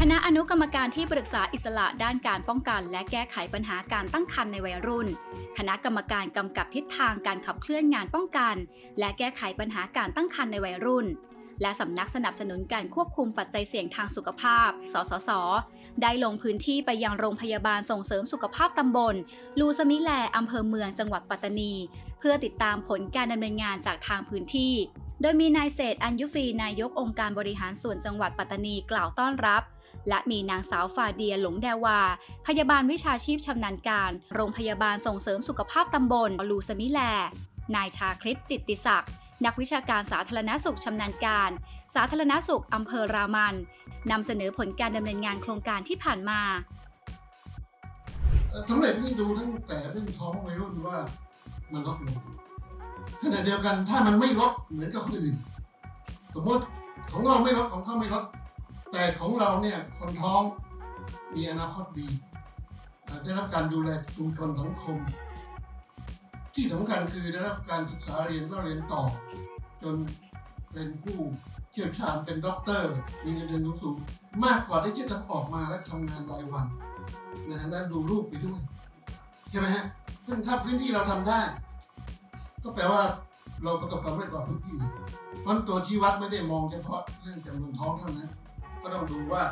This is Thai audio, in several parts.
คณะอนุกรรมการที่ปรึกษาอิสระด้านการป้องกัน และแก้ไขปัญหาการตั้งครรภ์ในวัยรุ่น คณะกรรมการกำกับทิศทางการขับเคลื่อนงานป้องกัน และแก้ไขปัญหาการตั้งครรภ์ในวัยรุ่น และสำนักสนับสนุนการควบคุมปัจจัยเสี่ยงทางสุขภาพ สสส ได้ลงพื้นที่ไปยังโรงพยาบาลส่งเสริมสุขภาพตำบล ลูสมิแลอำเภอเมืองจังหวัดปัตตานี เพื่อติดตามผลการดำเนินงานจากทางพื้นที่ โดยมีนายเศษอัญยุฟีนายกองค์การบริหารส่วนจังหวัดปัตตานีกล่าวต้อนรับ และมีนางสาวฟาเดียหลงแดวา พยาบาลวิชาชีพชำนาญการ โรงพยาบาลส่งเสริมสุขภาพตำบลลูสมิแล นายชาคลิตจิตติศักดิ์นักวิชาการสาธารณสุขชำนาญการ สาธารณสุขอำเภอรามันนำเสนอผลการดำเนินงานโครงการที่ผ่านมาสำเร็จนี่ดูตั้งแต่เรื่องท้องวัยรุ่นว่ามันลดลงขณะเดียวกันถ้ามันไม่ลดเหมือนกับคนอื่น สมมติของเราไม่ลดของเขาไม่ลด แต่ของเราเนี่ยคนท้องมีอนาคตดีได้รับการดูแลชุมชนสังคม ที่สำคัญคือได้รับการศึกษาเรียนก็เรียนต่อ จนเป็นผู้เชี่ยวชาญเป็นด็อกเตอร์ มีเงินเดือนสูงมากกว่าที่จะต้องออกมาและทำงานรายวันนะฮะและดูรูปไปด้วยใช่ไหมฮะซึ่งถ้าพื้นที่เราทำได้ ก็แปลว่าเราประสบความสำเร็จกว่าพื้นที่อื่นเพราะตัวชี้วัดไม่ได้มองเฉพาะเรื่องจำนวนท้องเท่านั้น ก็ต้องดูว่า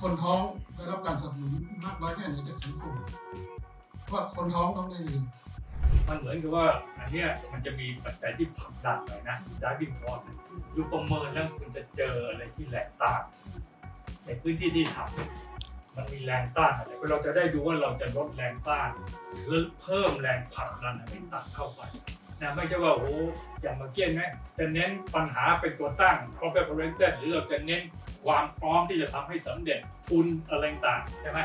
คนท้องได้รับการสนับสนุนมากน้อยแค่ไหนจากสังคมว่าคนท้องต้องได้เรียนมันเหมือนกับว่าอันเนี้ยมันจะมีปัจจัยที่ผลักดันหน่อยนะ driving force ดูประเมินแล้วคุณจะเจออะไรที่แรงต้านในพื้นที่ที่ทำมันมีแรงต้านอะไรเราจะได้ดูว่าเราจะลดแรงต้านหรือเพิ่มแรงผลักดันอะไรต่างเข้าไป นะไม่ใช่ว่าโอ้โหอย่างเมื่อกี้นะจะเน้นปัญหาเป็นตัวตั้ง problem oriented หรือเราจะเน้นความพร้อมที่จะทำให้สำเร็จทุนอะไรต่างใช่ไหม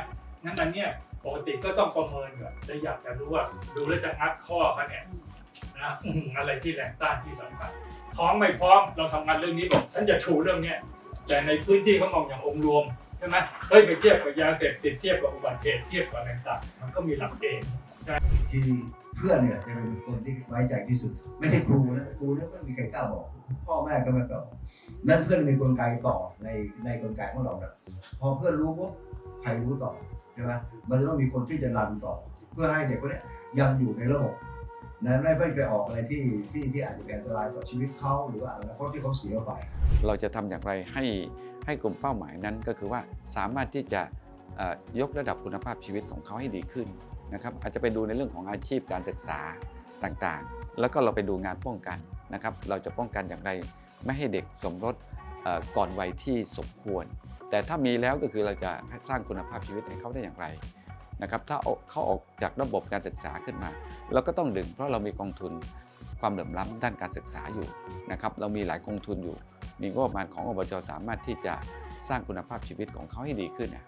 งั้นอันเนี้ยปกติก็ต้องประเมินก่อนจะอยากจะรู้ว่าดูแล้วจะงัดข้อเขาเนี่ยนะอะไรที่แรงต้านที่สำคัญท้องไม่พร้อมเราทำงานเรื่องนี้บอกฉันจะชูเรื่องเนี้ยแต่ในพื้นที่เขามองอย่างองค์รวมใช่ไหมเฮ้ยไปเทียบกับยาเสพติดเทียบกับอุบัติเหตุเทียบกับอะไรต่างมันก็มีหลักเกณฑ์ที่ เพื่อนเนี่ยจะเป็นคนที่ไว้ใจที่สุด ไม่ใช่ครูนะครูเนี่ยไม่มีใครกล้าบอก พ่อแม่ก็ไม่กล้าบอกนั่นเพื่อนมีกลไกต่อในในกลไกของเรานะพอเพื่อนรู้ปุ๊บใครรู้ต่อใช่ไหมมันต้องมีคนที่จะรันต่อ เพื่อให้เด็กคนนี้ยังอยู่ในระบบนะไม่ไปออกอะไรที่ที่ที่อาจจะเป็นอันตรายต่อชีวิตเขาหรือว่าอนาคตที่เขาเสียไป เราจะทำอย่างไรให้ให้กลุ่มเป้าหมายนั้นก็คือว่าสามารถที่จะยกระดับคุณภาพชีวิตของเขาให้ดีขึ้น นะครับอาจจะไปดูในเรื่องของอาชีพการศึกษาต่างๆ แล้วก็เราไปดูงานป้องกันนะครับเราจะป้องกันอย่างไรไม่ให้เด็กสมรสก่อนวัยที่สมควร แต่ถ้ามีแล้วก็คือเราจะสร้างคุณภาพชีวิตให้เขาได้อย่างไรนะครับถ้าเขาออกจากระบบการศึกษาขึ้นมาเราก็ต้องดึงเพราะเรามีกองทุนความเหลื่อมล้ำด้านการศึกษาอยู่นะครับเรามีหลายกองทุนอยู่ มีงบประมาณของอบจสามารถที่จะสร้างคุณภาพชีวิตของเขาให้ดีขึ้นนะ